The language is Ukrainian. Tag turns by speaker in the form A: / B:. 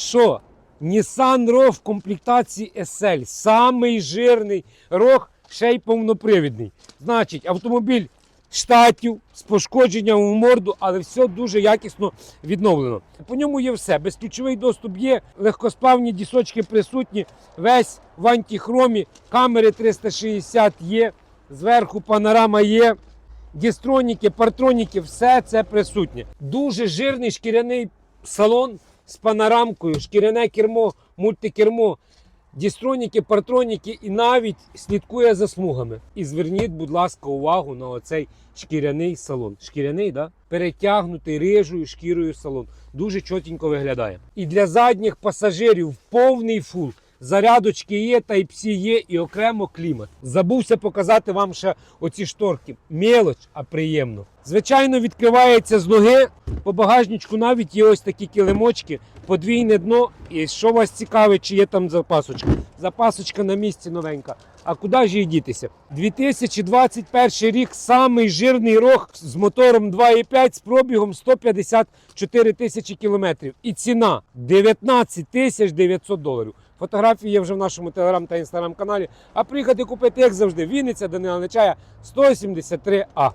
A: що Nissan Rogue в комплектації SL. Самий жирний рог, ще й повнопривідний. Значить, автомобіль штатів з пошкодженням у морду, але все дуже якісно відновлено. По ньому є все. Безключовий доступ є, легкосплавні дісочки присутні, весь в антихромі, камери 360 є, зверху панорама є. Дістроніки, партроніки, все це присутнє. Дуже жирний шкіряний салон з панорамкою, шкіряне кермо, мультикермо, дістроніки, партроніки і навіть слідкує за смугами. І зверніть, будь ласка, увагу на оцей шкіряний салон. Шкіряний, да? перетягнутий рижою шкірою салон. Дуже чотенько виглядає. І для задніх пасажирів повний фул. Зарядочки є, Type-C є і окремо клімат. Забувся показати вам ще оці шторки. Мелоч, а приємно. Звичайно, відкривається з ноги. По багажничку навіть є ось такі килимочки, подвійне дно. І що вас цікавить, чи є там запасочка? Запасочка на місці новенька. А куди ж їй дітися? 2021 рік самий жирний рог з мотором 2,5 з пробігом 154 тисячі кілометрів. І ціна 19 тисяч 900 доларів. Фотографії є вже в нашому телеграм та інстаграм каналі. А приїхати купити, як завжди, Вінниця, Данила Нечая, 173А.